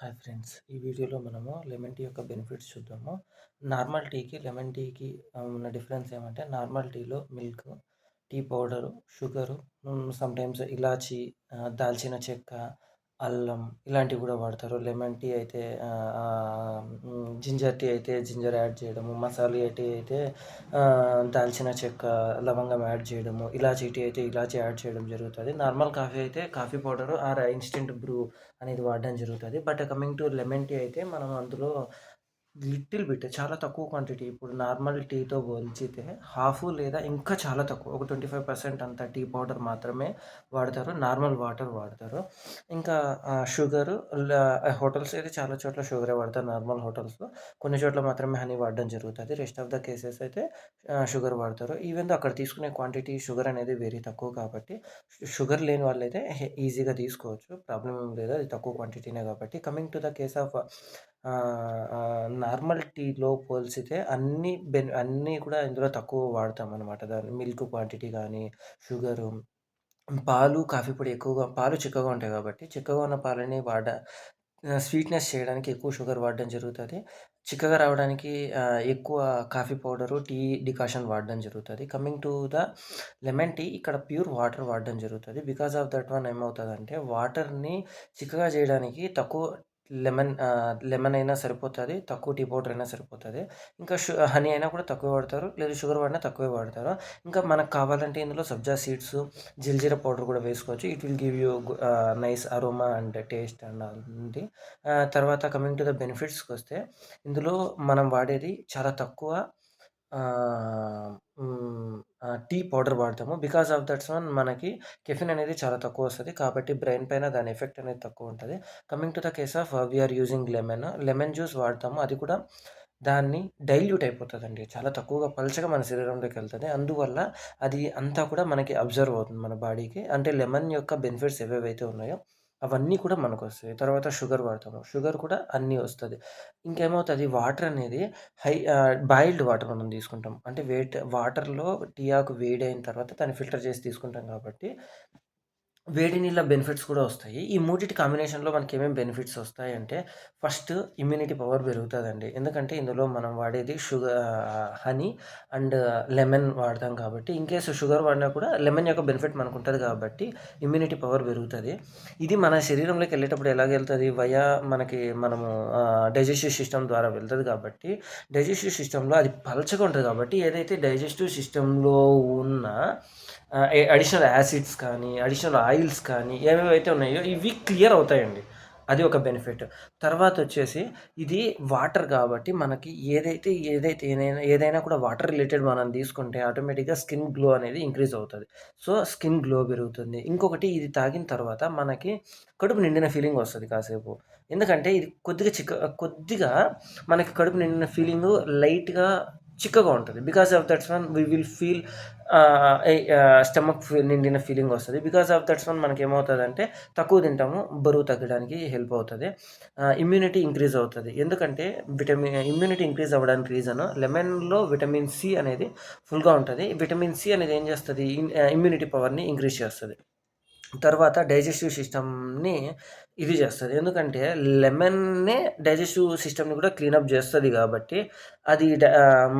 Hi friends. ఈ వీడియోలో మనము లెమన్ టీ యొక్క బెనిఫిట్స్ చూద్దాము. నార్మల్ టీకి లెమన్ టీకి ఉన్న డిఫరెన్స్ ఏమంటే నార్మల్ టీలో milk tea powder sugar sometimes ఇలాచి దాల్చిన చెక్క అల్లం ఇలాంటివి కూడా వాడతారు. లెమన్ టీ అయితే జింజర్ టీ అయితే జింజర్ యాడ్ చేయడము మసాలా టీ అయితే దాల్చిన చెక్క లవంగం యాడ్ చేయడము ఇలాచీ టీ అయితే ఇలాచీ యాడ్ చేయడం జరుగుతుంది. నార్మల్ కాఫీ అయితే coffee powder or instant Bru అనేది వాడడం జరుగుతుంది. But coming to lemon tea అయితే మనం అందులో లిటిల్ బిట్ చాలా తక్కువ క్వాంటిటీ ఇప్పుడు నార్మల్ టీతో పోల్చితే హాఫ్ లేదా ఇంకా చాలా తక్కువ. ఒక ట్వంటీ ఫైవ్ పర్సెంట్ అంత టీ పౌడర్ మాత్రమే వాడతారు. నార్మల్ వాటర్ వాడతారు. ఇంకా షుగరు హోటల్స్ అయితే చాలా చోట్ల షుగరే వాడతారు. నార్మల్ హోటల్స్లో కొన్ని చోట్ల మాత్రమే హనీ వాడడం జరుగుతుంది. రెస్ట్ ఆఫ్ ద కేసెస్ అయితే షుగర్ వాడతారు. ఈవెన్ అక్కడ తీసుకునే క్వాంటిటీ షుగర్ అనేది వెరీ తక్కువ కాబట్టి షుగర్ లేని వాళ్ళైతే ఈజీగా తీసుకోవచ్చు. ప్రాబ్లం ఏం లేదు. అది తక్కువ క్వాంటిటీనే కాబట్టి. Coming to the case of normal టీలో పోల్చితే అన్ని బెన్ అన్నీ కూడా ఇందులో తక్కువ వాడతాం అనమాట దాన్ని మిల్క్ క్వాంటిటీ కానీ షుగరు పాలు కాఫీ పొడి ఎక్కువగా పాలు చిక్కగా ఉంటాయి కాబట్టి చిక్కగా ఉన్న పాలని వాడ స్వీట్నెస్ చేయడానికి ఎక్కువ షుగర్ వాడడం జరుగుతుంది. చిక్కగా రావడానికి ఎక్కువ కాఫీ పౌడరు టీ డికాషన్ వాడడం జరుగుతుంది. Coming to the lemon tea ఇక్కడ ప్యూర్ వాటర్ వాడడం జరుగుతుంది. బికాస్ ఆఫ్ దట్ వన్ ఏమవుతుందంటే వాటర్ని చిక్కగా చేయడానికి తక్కువ లెమన్ లెమన్ అయినా సరిపోతుంది తక్కువ టీ పౌడర్ అయినా సరిపోతుంది. ఇంకా షు హనీ అయినా కూడా తక్కువ వాడతారు లేదా షుగర్ వాడినా తక్కువే వాడతారు. ఇంకా మనకు కావాలంటే ఇందులో సబ్జా సీడ్స్ జిల్జీర పౌడర్ కూడా వేసుకోవచ్చు. It will give you nice aroma and taste and ఉంది తర్వాత కమింగ్ టు ద బెనిఫిట్స్కి వస్తే ఇందులో మనం వాడేది చాలా తక్కువ టీ పౌడర్ వాడతాము. బికాస్ ఆఫ్ దట్స్ వన్ మనకి కెఫిన్ అనేది చాలా తక్కువ వస్తుంది. కాబట్టి బ్రెయిన్ పైన దాని ఎఫెక్ట్ అనేది తక్కువ ఉంటుంది. Coming to the case of we are using lemon. Lemon juice వాడతాము. అది కూడా దాన్ని డైల్యూట్ అయిపోతుందండి. చాలా తక్కువగా పలచగా మన శరీరంలోకి వెళ్తుంది. అందువల్ల అది అంతా కూడా మనకి అబ్జర్వ్ అవుతుంది మన బాడీకి. అంటే లెమన్ యొక్క బెనిఫిట్స్ ఏవేవైతే ఉన్నాయో అవన్నీ కూడా మనకు వస్తాయి తర్వాత షుగర్ వాడతాము. షుగర్ కూడా అన్నీ వస్తుంది. ఇంకేమవుతుంది? వాటర్ అనేది హై బాయిల్డ్ వాటర్ మనం తీసుకుంటాం. అంటే వేట్ వాటర్లో టీ ఆకు వేడైన తర్వాత దాన్ని ఫిల్టర్ చేసి తీసుకుంటాం కాబట్టి వేడి నీళ్ళ బెనిఫిట్స్ కూడా వస్తాయి. ఈ మూడిటి కాంబినేషన్లో మనకి ఏమేమి బెనిఫిట్స్ వస్తాయి అంటే ఫస్ట్ ఇమ్యూనిటీ పవర్ పెరుగుతుందండి. ఎందుకంటే ఇందులో మనం వాడేది షుగర్ హనీ అండ్ లెమన్ వాడతాం కాబట్టి ఇన్ కేసు షుగర్ వాడినా కూడా లెమన్ యొక్క బెనిఫిట్ మనకు ఉంటుంది కాబట్టి ఇమ్యూనిటీ పవర్ పెరుగుతుంది. ఇది మన శరీరంలోకి వెళ్ళేటప్పుడు ఎలాగ వెళ్తుంది? వయా మనకి మనము డైజెస్టివ్ సిస్టమ్ ద్వారా వెళ్తుంది కాబట్టి డైజెస్టివ్ సిస్టంలో అది పలచగా ఉంటుంది కాబట్టి ఏదైతే డైజెస్టివ్ సిస్టంలో ఉన్న అడిషనల్ యాసిడ్స్ కానీ అడిషనల్ ఆయిల్స్ కానీ ఏవేవైతే ఉన్నాయో ఇవి క్లియర్ అవుతాయండి. అది ఒక బెనిఫిట్ తర్వాత వచ్చేసి ఇది వాటర్ కాబట్టి మనకి ఏదైతే ఏదైతే ఏదైనా ఏదైనా కూడా వాటర్ రిలేటెడ్ మనం తీసుకుంటే ఆటోమేటిక్గా స్కిన్ గ్లో అనేది ఇంక్రీజ్ అవుతుంది. సో స్కిన్ గ్లో పెరుగుతుంది. ఇంకొకటి ఇది తాగిన తర్వాత మనకి కడుపు నిండిన ఫీలింగ్ వస్తుంది కాసేపు. ఎందుకంటే ఇది కొద్దిగా చిక్క కొద్దిగా మనకి కడుపు నిండిన ఫీలింగ్ లైట్గా చిక్కగా ఉంటుంది. Because of that's one we will feel stomach నిండిన ఫీలింగ్ వస్తుంది. బికాస్ ఆఫ్ దట్స్ వన్ మనకి ఏమవుతుంది అంటే తక్కువ తింటాము బరువు తగ్గడానికి హెల్ప్ అవుతుంది. ఇమ్యూనిటీ ఇంక్రీజ్ అవుతుంది. ఎందుకంటే విటమిన్ ఇమ్యూనిటీ ఇంక్రీజ్ అవ్వడానికి రీజన్ లెమన్లో విటమిన్ సి అనేది ఫుల్గా ఉంటుంది. విటమిన్ సి అనేది ఏం చేస్తుంది? ఇమ్యూనిటీ పవర్ని ఇంక్రీజ్ చేస్తుంది. తర్వాత డైజెస్టివ్ సిస్టమ్ని ఇది చేస్తుంది. ఎందుకంటే లెమన్నే డైజెస్టివ్ సిస్టమ్ని కూడా క్లీనప్ చేస్తుంది కాబట్టి అది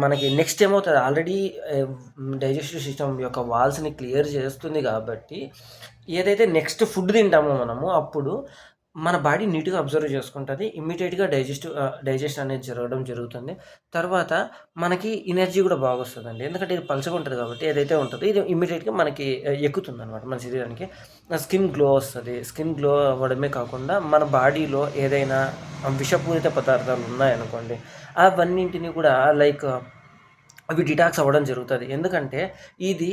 మనకి నెక్స్ట్ ఏమవుతుంది? ఆల్రెడీ డైజెస్టివ్ సిస్టమ్ యొక్క వాల్స్ని క్లియర్ చేస్తుంది కాబట్టి ఏదైతే నెక్స్ట్ ఫుడ్ తింటామో మనము అప్పుడు మన బాడీ నీట్గా అబ్జర్వ్ చేసుకుంటుంది ఇమ్మీడియట్గా డైజెస్ట్ డైజెస్ట్ అనేది జరగడం జరుగుతుంది. తర్వాత మనకి ఎనర్జీ కూడా బాగా వస్తుందండి ఎందుకంటే ఇది పలచగా ఉంటుంది కాబట్టి ఏదైతే ఉంటుందో ఇది ఇమ్మీడియట్గా మనకి ఎక్కుతుంది అనమాట మన శరీరానికి. స్కిన్ గ్లో వస్తుంది. స్కిన్ గ్లో అవ్వడమే కాకుండా మన బాడీలో ఏదైనా విషపూరిత పదార్థాలు ఉన్నాయనుకోండి అవన్నింటినీ కూడా లైక్ అవి డిటాక్స్ అవ్వడం జరుగుతుంది. ఎందుకంటే ఇది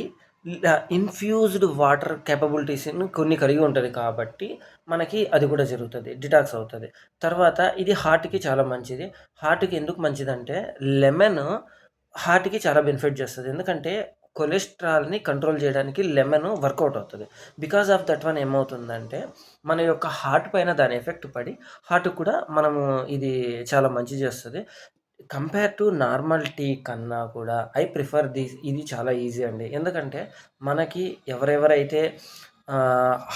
ఇన్ఫ్యూజ్డ్ వాటర్ కేపబిలిటీస్ని కొన్ని కలిగి ఉంటుంది కాబట్టి మనకి అది కూడా జరుగుతుంది డిటాక్స్ అవుతుంది. తర్వాత ఇది హార్ట్కి చాలా మంచిది. హార్ట్కి ఎందుకు మంచిదంటే లెమన్ హార్ట్కి చాలా బెనిఫిట్ చేస్తుంది. ఎందుకంటే కొలెస్ట్రాల్ని కంట్రోల్ చేయడానికి లెమన్ వర్కౌట్ అవుతుంది. బికాస్ ఆఫ్ దట్ వన్ ఏమవుతుందంటే మన యొక్క హార్ట్ పైన దాని ఎఫెక్ట్ పడి హార్ట్ కూడా మనము ఇది చాలా మంచి చేస్తుంది. కంపేర్ టు నార్మల్ టీ కన్నా కూడా ఐ ప్రిఫర్ దిస్ ఇది చాలా ఈజీ అండి. ఎందుకంటే మనకి ఎవరెవరైతే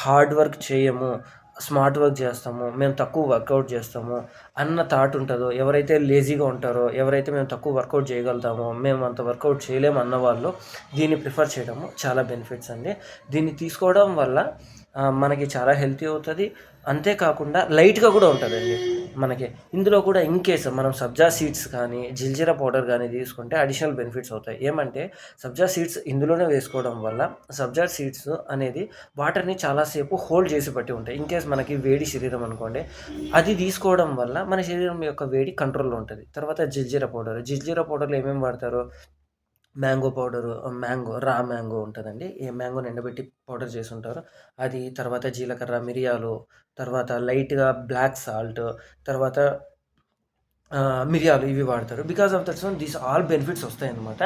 హార్డ్ వర్క్ చేయము స్మార్ట్ వర్క్ చేస్తాము మేము తక్కువ వర్కౌట్ చేస్తాము అన్న థాట్ ఉంటుందో ఎవరైతే లేజీగా ఉంటారో ఎవరైతే మేము తక్కువ వర్కౌట్ చేయగలుగుతామో మేము అంత వర్కౌట్ చేయలేము అన్న వాళ్ళు దీన్ని ప్రిఫర్ చేయడము చాలా బెనిఫిట్స్ అండి. దీన్ని తీసుకోవడం వల్ల మనకి చాలా హెల్తీ అవుతుంది. అంతేకాకుండా లైట్గా కూడా ఉంటుందండి. మనకి. ఇందులో కూడా ఇన్ కేస్ మనం సబ్జా సీడ్స్ కానీ జిల్జీరా పౌడర్ కానీ తీసుకుంటే అడిషనల్ బెనిఫిట్స్ అవుతాయి. ఏమంటే సబ్జా సీడ్స్ ఇందులోనే వేసుకోవడం వల్ల సబ్జా సీడ్స్ అనేది వాటర్ని చాలాసేపు హోల్డ్ చేసి పట్టి ఉంటాయి. ఇన్ కేస్ మనకి వేడి శరీరం అనుకోండి అది తీసుకోవడం వల్ల మన శరీరం యొక్క వేడి కంట్రోల్లో ఉంటుంది. తర్వాత జిల్జీరా పౌడర్ జిల్జీరా పౌడర్లో ఏమేమి వాడతారు? Mango powder mango raw mango ఉంటుందండి. ఏ మ్యాంగోని ఎండబెట్టి పౌడర్ చేసి ఉంటారు అది తర్వాత జీలకర్ర మిరియాలు తర్వాత లైట్గా బ్లాక్ సాల్ట్ తర్వాత మిరియాలు ఇవి వాడతారు. Because of that's one these all benefits వస్తాయి అన్నమాట.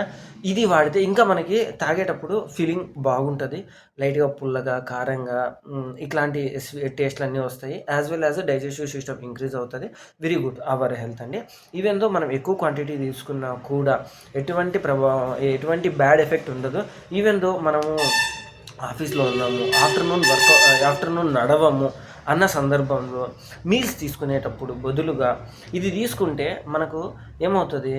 ఇది వాడితే ఇంకా మనకి తాగేటప్పుడు ఫీలింగ్ బాగుంటుంది. లైట్గా పుల్లగా కారంగా ఇట్లాంటి టేస్ట్లు అన్నీ వస్తాయి. As well as digestive system increase అవుతుంది. వెరీ గుడ్ అవర్ హెల్త్ అండి. ఈవెన్ దో మనం ఎక్కువ క్వాంటిటీ తీసుకున్నా కూడా ఎటువంటి ప్రభావం ఎటువంటి బ్యాడ్ ఎఫెక్ట్ ఉండదు. ఈవెన్ దో మనము ఆఫీస్లో ఉన్నాము ఆఫ్టర్నూన్ వర్క్ ఆఫ్టర్నూన్ నడవము అన్న సందర్భంలో మీల్స్ తీసుకునేటప్పుడు బదులుగా ఇది తీసుకుంటే మనకు ఏమవుతుంది?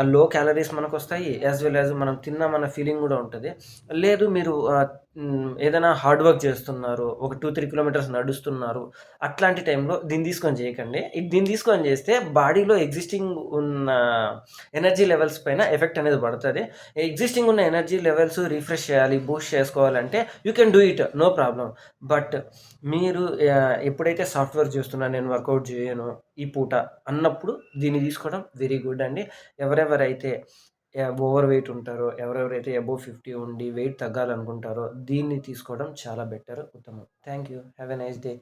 ఆ లో క్యాలరీస్ మనకు వస్తాయి యాజ్ వెల్ యాజ్ మనం తిన్నామన్న ఫీలింగ్ కూడా ఉంటుంది. లేదు మీరు ఏదైనా హార్డ్ వర్క్ చేస్తున్నారు ఒక టూ త్రీ కిలోమీటర్స్ నడుస్తున్నారు అట్లాంటి టైంలో దీన్ని తీసుకొని చేయకండి. దీన్ని తీసుకొని చేస్తే బాడీలో ఎగ్జిస్టింగ్ ఉన్న ఎనర్జీ లెవెల్స్ పైన ఎఫెక్ట్ అనేది పడుతుంది. ఎగ్జిస్టింగ్ ఉన్న ఎనర్జీ లెవెల్స్ రిఫ్రెష్ చేయాలి బూస్ట్ చేసుకోవాలంటే you can do it no problem. But మీరు ఎప్పుడైతే సాఫ్ట్వేర్ చేస్తున్నా నేను వర్కౌట్ చేయను ఈ పూట అన్నప్పుడు దీన్ని తీసుకోవడం వెరీ గుడ్ అండి. ఎవరెవరైతే ఓవర్ వెయిట్ ఉంటారో ఎవరెవరైతే అబోవ్ ఫిఫ్టీ ఉండి వెయిట్ తగ్గాలనుకుంటారో దీన్ని తీసుకోవడం చాలా బెటర్ ఉత్తమం. Thank you have a nice day.